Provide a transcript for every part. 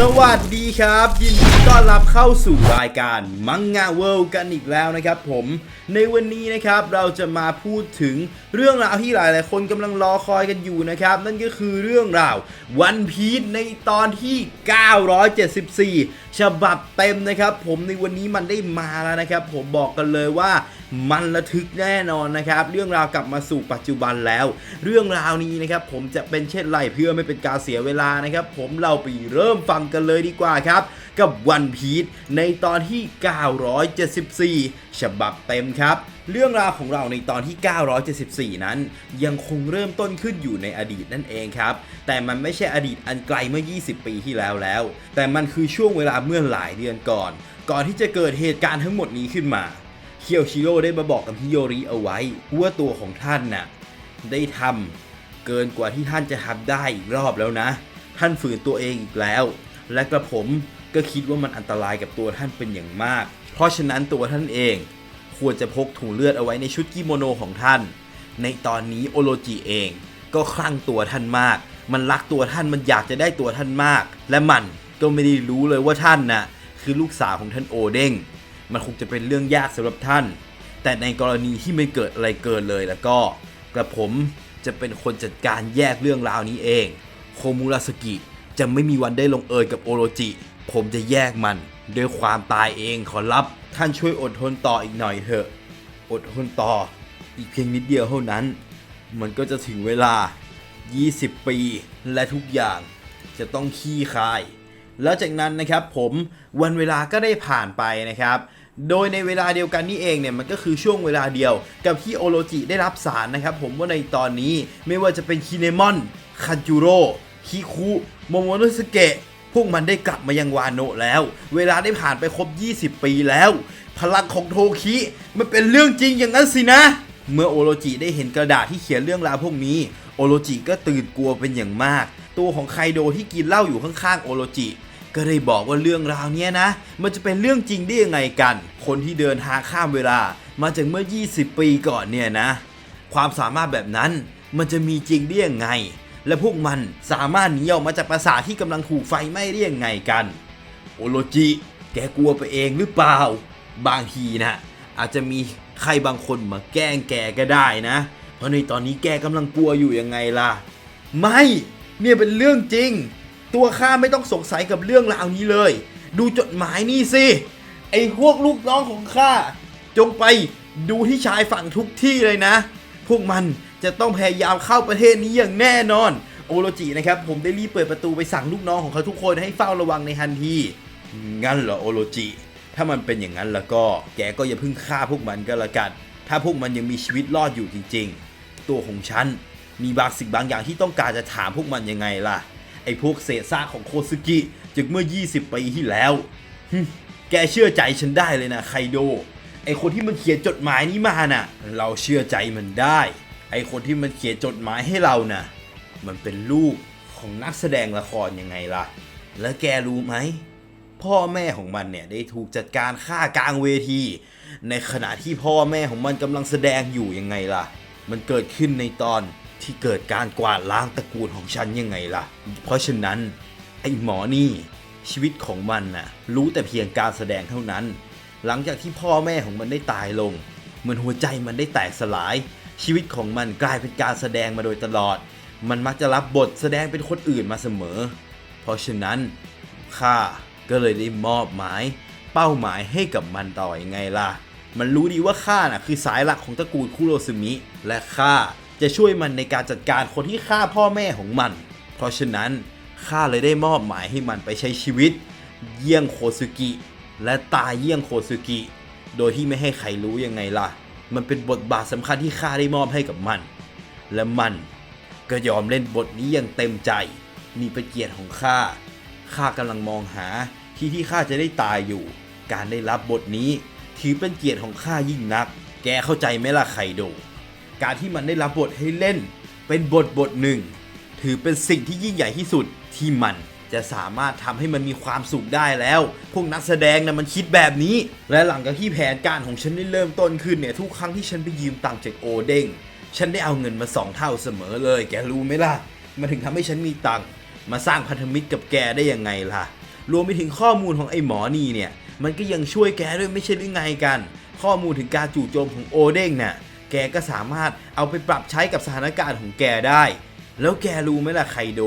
สวัสดีครับ ยินดีต้อนรับเข้าสู่รายการมังงะเวิลด์กันอีกแล้วนะครับผมในวันนี้นะครับเราจะมาพูดถึงเรื่องราวที่หลายๆ คนกำลังรอคอยกันอยู่นะครับ นั่นก็คือเรื่องราววันพีชในตอนที่ 974 ฉบับเต็มนะครับ ผมในวันนี้มันได้มาแล้วนะครับ ผมบอกกันเลยว่ามันระทึกแน่นอนนะครับ เรื่องราวกลับมาสู่ปัจจุบันแล้ว เรื่องราวนี้นะครับผมจะเป็นเช่นไรเพื่อไม่เป็นการเสียเวลานะครับ ผมเราไปเริ่มฟังกันเลยดีกว่าครับ กับวันพีชในตอนที่ 974 ฉบับเต็มครับ เรื่องราวของเราในตอนที่ 974 นั้น ยังคงเริ่มต้นขึ้นอยู่ในอดีตนั่นเองครับ แต่มันไม่ใช่อดีตอันไกลเมื่อ 20 ปีที่แล้วแล้ว แต่มันคือช่วงเวลาเมื่อหลายเดือนก่อน ก่อนที่จะเกิดเหตุการณ์ทั้งหมดนี้ขึ้นมา เคียวชิโร่ได้มาบอกกับฮิโยริเอาไว้ว่าตัวของท่านน่ะได้ทำเกินกว่าที่ท่านจะทำได้อีกรอบแล้วนะ ท่านฝืนตัวเองอีกแล้ว และกระผมก็คิดว่ามันอันตรายกับตัวท่านเป็นอย่างมาก เพราะฉะนั้นตัวท่านเองควรจะพกถุงเลือดเอาไว้ในชุดกิโมโนของท่าน ในตอนนี้โอโรจิเองก็คลั่งตัวท่านมาก มันรักตัวท่านมันอยากจะได้ตัวท่านมาก และมันก็ไม่ได้รู้เลยว่าท่านน่ะคือลูกสาวของท่านโอเด้ง มันคงจะเป็นเรื่องยากสำหรับท่าน แต่ในกรณีที่ไม่เกิดอะไรเกินเลยแล้วก็กระผมจะเป็นคนจัดการแยกเรื่องราวนี้เอง โคมูราสกิ จะไม่มีวันได้ลงเอยกับโอโรจิ ผมจะแยกมันด้วยความตายเองขอรับ ท่านช่วยอดทนต่ออีกหน่อยเถอะ อดทนต่อ อีกเพียงนิดเดียวเท่านั้น มันก็จะถึงเวลา 20 ปีและทุกอย่างจะต้องขี้คาย แล้วจากนั้นนะครับผมวันเวลาก็ได้ผ่านไปนะครับ โดยในเวลาเดียวกันนี่เองเนี่ยมันก็คือช่วงเวลาเดียว กับที่โอโรจิได้รับสารนะครับ ผมว่าในตอนนี้ไม่ว่าจะเป็นคิเนมอนคันจูโร่ คิคุโมโมโนสเกะพวกมันได้กลับมายังวานโนะแล้ว เวลาได้ผ่านไปครบ 20 ปีแล้ว พลังของโทคิมันเป็นเรื่องจริงอย่างนั้นสินะ เมื่อโอโรจิได้เห็นกระดาษที่เขียนเรื่องราวพวกนี้ โอโรจิก็ตื่นกลัวเป็นอย่างมาก ตัวของไคโดที่กินเหล้าอยู่ข้างๆโอโรจิ ก็ได้บอกว่าเรื่องราวเนี้ยนะ มันจะเป็นเรื่องจริงได้ยังไงกัน คนที่เดินทางข้ามเวลา มาจากเมื่อ 20 ปีก่อนเนี่ยนะ ความสามารถแบบนั้นมันจะมีจริงได้ยังไง และพวกมันสามารถหนีออกมาจากปราสาทที่กำลังถูกไฟไหม้ได้ยังไงกัน โอโรจิ แกกลัวไปเองหรือเปล่า บางทีนะอาจจะมีใครบางคนมาแกล้งแกก็ได้นะ เพราะในตอนนี้แกกำลังกลัวอยู่ยังไงล่ะ ไม่ เนี่ยเป็นเรื่องจริง ตัวข้าไม่ต้องสงสัยกับเรื่องราวนี้เลย ดูจดหมายนี่สิ ไอ้พวกลูกน้องของข้าจงไปดูที่ชายฝั่งทุกที่เลยนะ พวกมัน จะต้องพยายามเข้าประเทศนี้อย่างแน่นอน โอโรจินะครับผมได้รีบเปิดประตูไปสั่งลูกน้องของเขาทุกคนให้เฝ้าระวังในทันทีงั้นเหรอโอโรจิ ถ้ามันเป็นอย่างนั้นแล้วก็ แกก็อย่าเพิ่งฆ่าพวกมันก็แล้วกัน ถ้าพวกมันยังมีชีวิตรอดอยู่จริง ๆ ตัวของฉันมีบางสิ่งบางอย่างที่ต้องการจะถามพวกมันยังไงล่ะ ไอ้พวกเศษซากของโคซึกิจากเมื่อ 20 ปีที่แล้ว แกเชื่อใจฉันได้เลยนะไคโด ไอ้คนที่มันเขียนจดหมายนี้มาน่ะ เราเชื่อใจมันได้ ไอคนที่มันเขียนจดหมายให้เราน่ะ มันเป็นลูกของนักแสดงละครยังไงล่ะ แล้วแกรู้ไหม พ่อแม่ของมันเนี่ยได้ถูกจัดการฆ่ากลางเวที ในขณะที่พ่อแม่ของมันกำลังแสดงอยู่ยังไงล่ะ มันเกิดขึ้นในตอนที่เกิดการกวาดล้างตระกูลของฉันยังไงล่ะ เพราะฉะนั้น ไอ้หมอนี่ชีวิตของมันน่ะรู้แต่เพียงการแสดงเท่านั้น หลังจากที่พ่อแม่ของมันได้ตายลง เหมือนหัวใจมันได้แตกสลาย ชีวิตของมันกลายเป็นการแสดงมาโดยตลอด มันมักจะรับบทแสดงเป็นคนอื่นมาเสมอ เพราะฉะนั้นข้าก็เลยได้มอบหมาย เป้าหมายให้กับมันต่อยังไงล่ะ มันรู้ดีว่าข้าน่ะคือสายหลักของตระกูลคุโรซึมิ และข้าจะช่วยมันในการจัดการคนที่ฆ่าพ่อแม่ของมัน เพราะฉะนั้นข้าเลยได้มอบหมายให้มันไปใช้ชีวิต เยี่ยงโคซึกิ และตายเยี่ยงโคซึกิ โดยที่ไม่ให้ใครรู้ยังไงล่ะ มันเป็นบทบาทสำคัญที่ข้าได้มอบให้กับมัน และมันก็ยอมเล่นบทนี้อย่างเต็มใจ นี่เป็นเกียรติของข้า ข้ากำลังมองหาที่ที่ข้าจะได้ตายอยู่ การได้รับบทนี้ถือเป็นเกียรติของข้ายิ่งนัก แกเข้าใจไหมล่ะไคโด การที่มันได้รับบทให้เล่น เป็นบทบทหนึ่ง ถือเป็นสิ่งที่ยิ่งใหญ่ที่สุดที่มัน จะสามารถทำให้มันมีความสุขได้แล้ว พวกนักแสดงนะมันคิดแบบนี้ และหลังจากที่แผนการของฉันได้เริ่มต้นขึ้นเนี่ยทุกครั้งที่ฉันไปยืมตังค์จากโอเด้งฉันได้เอาเงินมาสองเท่าเสมอเลย แกรู้ไหมล่ะมันถึงทำให้ฉันมีตังค์มาสร้างพันธมิตรกับแกได้ยังไงล่ะ รวมไปถึงข้อมูลของไอ้หมอนี่เนี่ย มันก็ยังช่วยแกด้วยไม่ใช่หรือไงกัน ข้อมูลถึงการจู่โจมของโอเด้งน่ะแกก็สามารถเอาไปปรับใช้กับสถานการณ์ของแกได้ แล้วแกรู้ไหมล่ะไคโด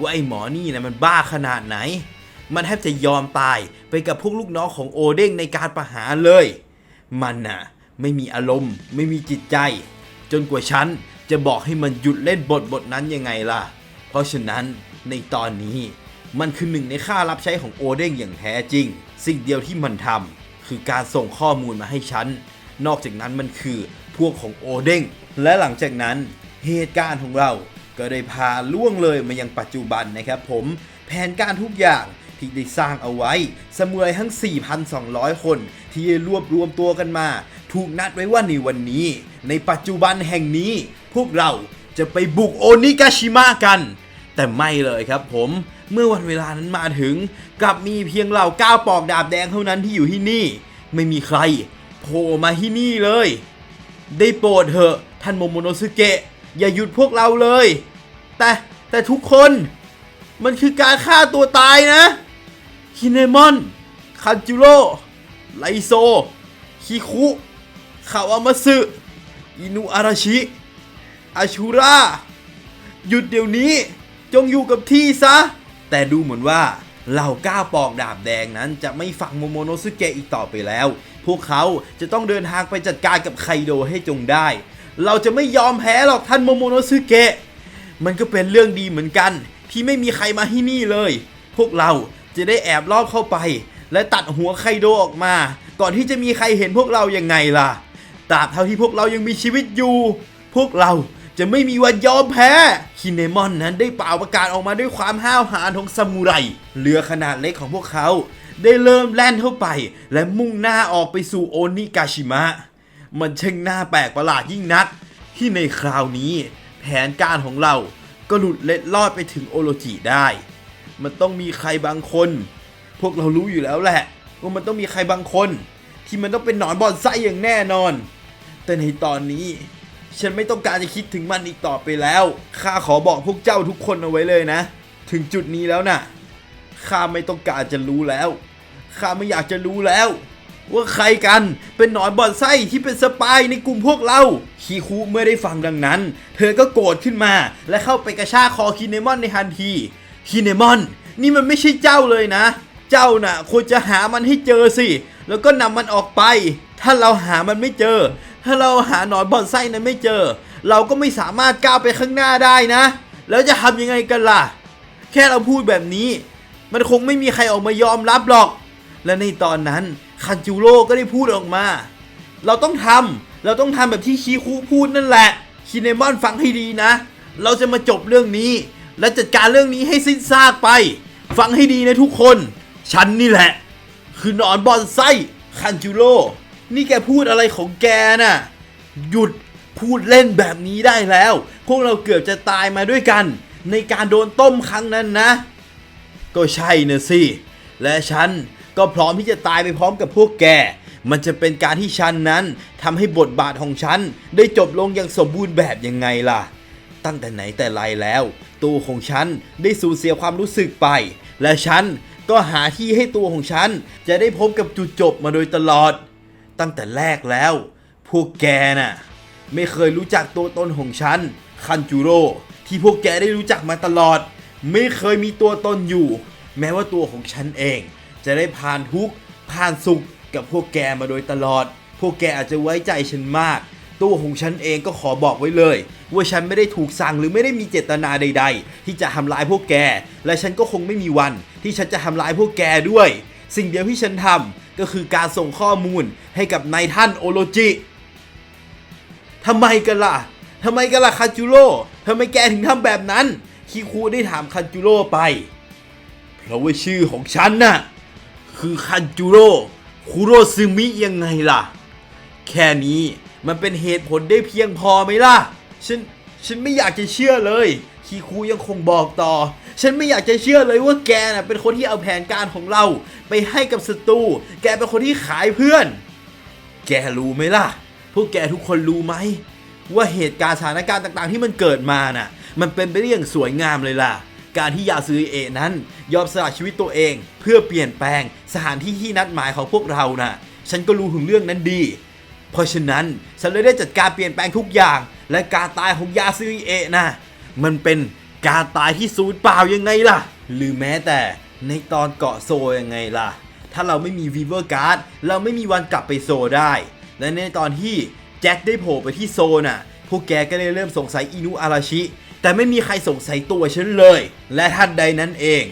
ว่าไอ้หมอนี่นะมันบ้าขนาดไหน มันแทบจะยอมตายไปกับพวกลูกน้องของโอเด้งในการประหารเลย มันน่ะไม่มีอารมณ์ ไม่มีจิตใจ จนกว่าฉันจะบอกให้มันหยุดเล่นบทบทนั้นยังไงล่ะ เพราะฉะนั้นในตอนนี้มันคือหนึ่งในค่ารับใช้ของโอเด้งอย่างแท้จริง สิ่งเดียวที่มันทำคือการส่งข้อมูลมาให้ฉัน นอกจากนั้นมันคือพวกของโอเด้งและหลังจากนั้นเหตุการณ์ของเรา ก็ได้พาล่วงเลยมายังปัจจุบันนะครับผมแผนการทุกอย่างที่ได้สร้างเอาไว้สมุไรทั้ง 4,200 คน ที่รวบรวมตัวกันมา ถูกนัดไว้ว่าในวันนี้ ในปัจจุบันแห่งนี้ พวกเราจะไปบุกโอนิกาชิมะกัน แต่ไม่เลยครับผมเมื่อวันเวลานั้นมาถึง กลับมีเพียงเหล่าก้าวปอกดาบแดงเท่านั้นที่อยู่ที่นี่ ไม่มีใครโผล่มาที่นี่เลย ได้โปรดเถอะท่านโมโมโนสึเกะ อย่าหยุดพวกเราเลย แต่แต่ทุกคนมันคือการฆ่าตัวตายนะฮินเนมอนคันจูโร่ไลโซ คิคุคาวามาสึอินุอาราชิ อาชูระหยุดเดี๋ยวนี้ จงอยู่กับที่ซะ แต่ดูเหมือนว่าเหล่าก้าปอกดาบแดงนั้นจะไม่ฟังโมโมโนสึเกะอีกต่อไปแล้ว พวกเขาจะต้องเดินทางไปจัดการกับไคโดให้จงได้ เราจะไม่ยอมแพ้หรอกท่านโมโมโนสึเกะ มันก็เป็นเรื่องดีเหมือนกัน ที่ไม่มีใครมาที่นี่เลย พวกเราจะได้แอบลอบเข้าไป และตัดหัวไคโดออกมา ก่อนที่จะมีใครเห็นพวกเรายังไงล่ะตราบเท่าที่พวกเรายังมีชีวิตอยู่ พวกเราจะไม่มีวันยอมแพ้ คินเนมอนนั้นได้เป่าประกาศออกมาด้วยความห้าวหาญของซามูไร เรือขนาดเล็กของพวกเขา ได้เริ่มแล่นเข้าไป และมุ่งหน้าออกไปสู่โอนิกาชิมะ มันช่างน่าแปลกประหลาดยิ่งนัก ที่ในคราวนี้ แผนการของเราก็หลุดเล็ดลอดไปถึงโอโรจิได้ มันต้องมีใครบางคน พวกเรารู้อยู่แล้วแหละ ว่ามันต้องมีใครบางคน ที่มันต้องเป็นหนอนบอนไส้อย่างแน่นอน แต่ในตอนนี้ ฉันไม่ต้องการจะคิดถึงมันอีกต่อไปแล้วข้าขอบอกพวกเจ้าทุกคนเอาไว้เลยนะ ถึงจุดนี้แล้วน่ะข้าไม่ต้องการจะรู้แล้วข้าไม่อยากจะรู้แล้ว ว่าใครกันเป็นหนอนบอนไส้ที่เป็นสปายในกลุ่มพวกเราคีคุเมื่อได้ฟังดังนั้น เธอก็โกรธขึ้นมา และเข้าไปกระชากคอคินเนมอนในทันทีคินเนมอน นี่มันไม่ใช่เจ้าเลยนะ เจ้าน่ะควรจะหามันให้เจอสิ แล้วก็นำมันออกไป ถ้าเราหามันไม่เจอ ถ้าเราหาหนอนบอนไส้นั้นไม่เจอ เราก็ไม่สามารถก้าวไปข้างหน้าได้นะ แล้วจะทำยังไงกันล่ะ แค่เราพูดแบบนี้ มันคงไม่มีใครออกมายอมรับหรอก และในตอนนั้น คันจูโร่ก็ได้พูดออกมา เราต้องทำเราต้องทำแบบที่คีคุพูดนั่นแหละคินเนมอนฟังให้ดีนะ เราจะมาจบเรื่องนี้ และจัดการเรื่องนี้ให้สิ้นซากไป ฟังให้ดีนะทุกคน ฉันนี่แหละ คือนอนบอนไส้คันจูโร่นี่แกพูดอะไรของแกน่ะ หยุดพูดเล่นแบบนี้ได้แล้ว พวกเราเกือบจะตายมาด้วยกัน ในการโดนต้มครั้งนั้นนะ ก็ใช่นะสิ และฉัน ก็พร้อมที่จะตายไปพร้อมกับพวกแก มันจะเป็นการที่ฉันนั้นทำให้บทบาทของฉันได้จบลงอย่างสมบูรณ์แบบยังไงล่ะ ตั้งแต่ไหนแต่ไรแล้ว ตัวของฉันได้สูญเสียความรู้สึกไป และฉันก็หาที่ให้ตัวของฉันจะได้พบกับจุดจบมาโดยตลอด ตั้งแต่แรกแล้ว พวกแกน่ะ ไม่เคยรู้จักตัวตนของฉันคันจูโร่ที่พวกแกได้รู้จักมาตลอด ไม่เคยมีตัวตนอยู่ แม้ว่าตัวของฉันเอง จะได้ผ่านทุกผ่านสุขกับพวกแกมาโดยตลอด พวกแกอาจจะไว้ใจฉันมาก ตัวของฉันเองก็ขอบอกไว้เลย ว่าฉันไม่ได้ถูกสั่งหรือไม่ได้มีเจตนาใด ๆ ที่จะทำร้ายพวกแก และฉันก็คงไม่มีวัน ที่ฉันจะทำร้ายพวกแกด้วย สิ่งเดียวที่ฉันทำก็คือการส่งข้อมูลให้กับนายท่านโอโรจิทำไมกันล่ะทำไมกันล่ะคันจูโร่ทำไมแกถึงทำแบบนั้น คิคูได้ถามคันจูโร่ไป เพราะว่าชื่อของฉันน่ะ คือคันจูโร่คุโรซึมิยังไงล่ะ แค่นี้มันเป็นเหตุผลได้เพียงพอไหมล่ะ ฉัน ฉันไม่อยากจะเชื่อเลยคีคูยังคงบอกต่อ ฉันไม่อยากจะเชื่อเลยว่าแกน่ะเป็นคนที่เอาแผนการของเรา ไปให้กับศัตรูแกเป็นคนที่ขายเพื่อน แกรู้ไหมล่ะ พวกแกทุกคนรู้ไหม ว่าเหตุการณ์สถานการณ์ต่างๆ ที่มันเกิดมาน่ะ มันเป็นไปได้อย่างสวยงามเลยล่ะ การที่ยาซึเอะนั้น ยอมสละชีวิตตัวเอง เพื่อเปลี่ยนแปลงสถานที่ที่นัดหมายของพวกเราน่ะ ฉันก็รู้ถึงเรื่องนั้นดี เพราะฉะนั้นฉันเลยได้จัดการเปลี่ยนแปลงทุกอย่าง และการตายของยาซึเอะนะมันเป็นการตายที่สูญเปล่ายังไงล่ะ หรือแม้แต่ในตอนเกาะโซยังไงล่ะ ถ้าเราไม่มีวีเวอร์การ์ดเราไม่มีวันกลับไปโซได้ และในตอนที่แจ็คได้โผล่ไปที่โซน่ะ พวกแกก็ได้เริ่มสงสัยอินุอาราชิ แต่ไม่มีใครสงสัยตัวฉันเลย และทันใดนั้นเอง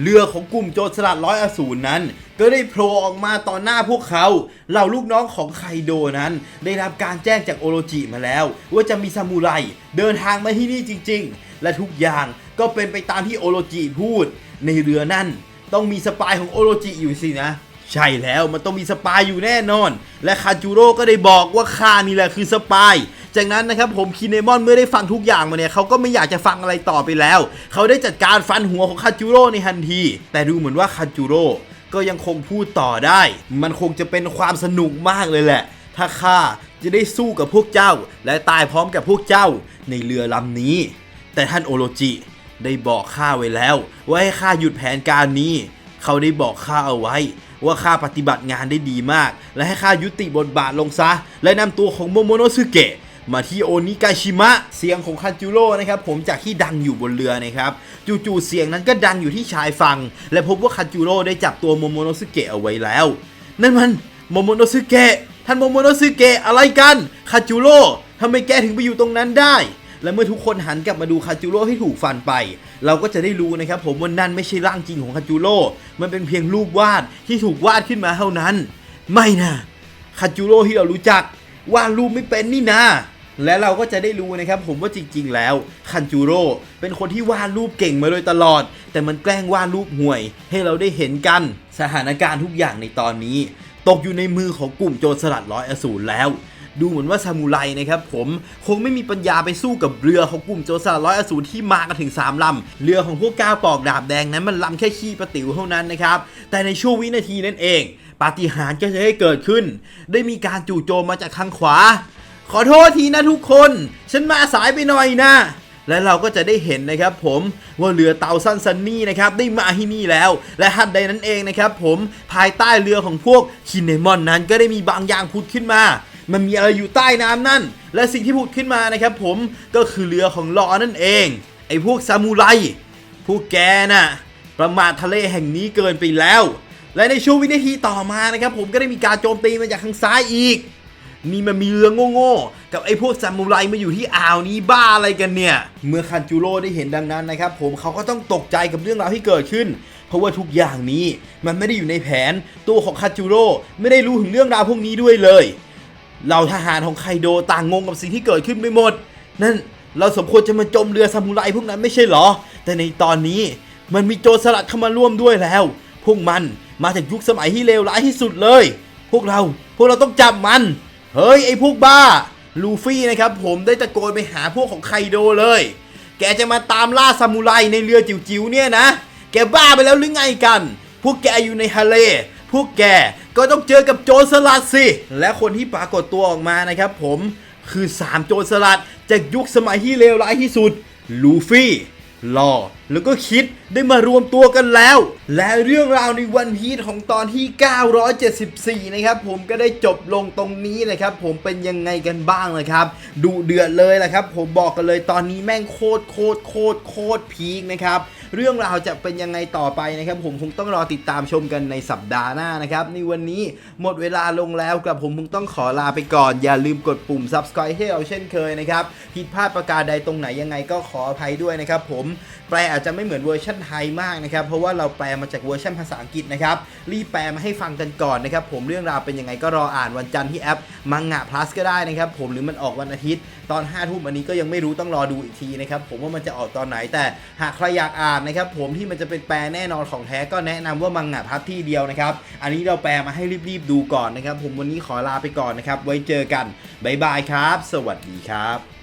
เรือของกลุ่มโจรสลัดร้อยอสูรนั้น ก็ได้โผล่ออกมาต่อหน้าพวกเขา เหล่าลูกน้องของไคโดนั้น ได้รับการแจ้งจากโอโรจิมาแล้ว ว่าจะมีซามูไรเดินทางมาที่นี่จริง ๆ และทุกอย่างก็เป็นไปตามที่โอโรจิพูด ในเรือนั่น ต้องมีสปายของโอโรจิอยู่สินะใช่แล้วมันต้องมีสปายอยู่แน่นอน และคาจูโร่ก็ได้บอกว่าข้านี่แหละคือสปาย จากนั้นนะครับผมคินเนมอนเมื่อได้ฟังทุกอย่างมาเนี่ยเขาก็ไม่อยากจะฟังอะไรต่อไปแล้ว เขาได้จัดการฟันหัวของคาจูโร่ในทันที แต่ดูเหมือนว่าคาจูโร่ก็ยังคงพูดต่อได้ มันคงจะเป็นความสนุกมากเลยแหละ ถ้าข้าจะได้สู้กับพวกเจ้า และตายพร้อมกับพวกเจ้าในเรือลำนี้ แต่ท่านโอโรจิได้บอกข้าไว้แล้ว ว่าให้ข้าหยุดแผนการนี้ เขาได้บอกข้าเอาไว้ ว่าข้าปฏิบัติงานได้ดีมาก และให้ข้ายุติบทบาทลงซะ และนำตัวของโมโมโนสึเกะ มาที่โอนิกาชิมะ เสียงของคันจูโร่นะครับผมจากที่ดังอยู่บนเรือนะครับจู่ๆเสียงนั้นก็ดังอยู่ที่ชายฝั่งและพบว่าคันจูโร่ได้จับตัวโมโมโนสึเกะเอาไว้แล้ว นั่นมันโมโมโนสึเกะท่านโมโมโนสึเกะอะไรกันคาจูโร่ทำไมแกถึงไปอยู่ตรงนั้นได้และเมื่อทุกคนหันกลับมาดูคาจูโร่ที่ถูกฟันไป เราก็จะได้รู้นะครับผมว่านั่นไม่ใช่ร่างจริงของคาจูโร่มันเป็นเพียงรูปวาดที่ถูกวาดขึ้นมาเท่านั้น ไม่นะคาจูโร่ที่เรารู้จักวาดรูปไม่เป็นนี่นา และเราก็จะได้รู้นะครับผมว่าจริง ๆ แล้วคันจูโร่เป็นคนที่วาดรูปเก่งมาโดยตลอด แต่มันแกล้งวาดรูปห่วย ให้เราได้เห็นกัน สถานการณ์ทุกอย่างในตอนนี้ ตกอยู่ในมือของกลุ่มโจรสลัดร้อยอสูรแล้ว ดูเหมือนว่าซามูไรนะครับผมคงไม่มีปัญญาไปสู้กับเรือของกลุ่มโจรสลัดร้อยอสูรที่มากันถึง 3ลำเรือของพวกก้าวปอกดาบแดงนั้นมันลำแค่ขี้ประติ๋วเท่านั้นนะครับแต่ในช่วงวินาทีนั้นเองปาฏิหาริย์ก็จะให้เกิดขึ้น ได้มีการจู่โจมมาจากทางขวา ขอโทษทีนะทุกคน ฉันมาสายไปหน่อยนะ และเราก็จะได้เห็นนะครับผมว่าเรือเตาซันซันนี่นะครับได้มาที่นี่แล้ว และทันใดนั้นเองนะครับผมภายใต้เรือของพวกคินเนมอนนั้นก็ได้มีบางอย่างผุดขึ้นมา มันมีอะไรอยู่ใต้น้ำนั่น และสิ่งที่ผุดขึ้นมานะครับผมก็คือเรือของลอนั่นเอง ไอ้พวกซามูไรพวกแกน่ะประมาททะเลแห่งนี้เกินไปแล้ว และในช่วงวินาทีต่อมานะครับผมก็ได้มีการโจมตีมาจากทางซ้ายอีก นี่มันมีเรือโง่ๆกับไอ้พวกซามูไรมาอยู่ที่อ่าวนี้บ้าอะไรกันเนี่ย เมื่อคันจูโร่ได้เห็นดังนั้นนะครับผมเขาก็ต้องตกใจกับเรื่องราวที่เกิดขึ้น เพราะว่าทุกอย่างนี้มันไม่ได้อยู่ในแผน ตัวของคันจูโร่ไม่ได้รู้ถึงเรื่องราวพวกนี้ด้วยเลยเราทหารของไคโดต่างงงกับสิ่งที่เกิดขึ้นไปหมด นั่นเราสมควรจะมาจมเรือซามูไรพวกนั้นไม่ใช่หรอ แต่ในตอนนี้มันมีโจรสลัดเข้ามาร่วมด้วยแล้ว พวกมันมาจากยุคสมัยที่เลวร้ายที่สุดเลย พวกเราพวกเราต้องจับมัน เฮ้ย ไอ้พวกบ้า ลูฟี่นะครับผมได้ตะโกนไปหาพวกของไคโดเลย แกจะมาตามล่าซามูไรในเรือจิ๋วๆเนี่ยนะ แกบ้าไปแล้วหรือไงกัน พวกแกอยู่ในทะเล พวกแกก็ต้องเจอกับโจรสลัดสิ และคนที่ปรากฏตัวออกมานะครับผมคือ 3 โจรสลัดจากยุคสมัยที่เลวร้ายที่สุด ลูฟี่ ลอ แล้วก็คิดได้มารวมตัวกันแล้ว และเรื่องราวในวันพีทของตอนที่ 974 นะครับผมก็ได้จบลงตรงนี้นะครับผมเป็นยังไงกันบ้างนะครับดูเดือดเลยแหละครับ ผมบอกกันเลยตอนนี้แม่งโคตรโคตรโคตรโคตรพีคนะครับเรื่องราวจะเป็นยังไงต่อไปนะครับ ผมคงต้องรอติดตามชมกันในสัปดาห์หน้านะครับในวันนี้หมดเวลาลงแล้วกับผมคงต้องขอลาไปก่อน อย่าลืมกดปุ่ม subscribe ให้เราเช่นเคยนะครับผิดพลาดประการใดตรงไหนยังไงก็ขออภัยด้วยนะครับผม แปลอาจจะไม่เหมือนเวอร์ชันไทยมากนะครับ เพราะว่าเราแปลมาจากเวอร์ชันภาษาอังกฤษนะครับ รีบแปลมาให้ฟังกันก่อนนะครับ ผมเรื่องราวเป็นยังไงก็รออ่านวันจันทร์ที่แอปมังงะ plus ก็ได้นะครับ ผมหรือมันออกวันอาทิตย์ ตอน5ทุ่มอันนี้ก็ยังไม่รู้ต้องรอดูอีกทีนะครับ ผมว่ามันจะออกตอนไหนแต่หากใครอยากอ่านนะครับผมที่มันจะเป็นแปลแน่นอนของแท้ก็แนะนำว่ามังงะพัทที่เดียวนะครับ อันนี้เราแปลมาให้รีบๆดูก่อนนะครับ ผมวันนี้ขอลาไปก่อนนะครับ ไว้เจอกันบ๊ายบายครับ สวัสดีครับ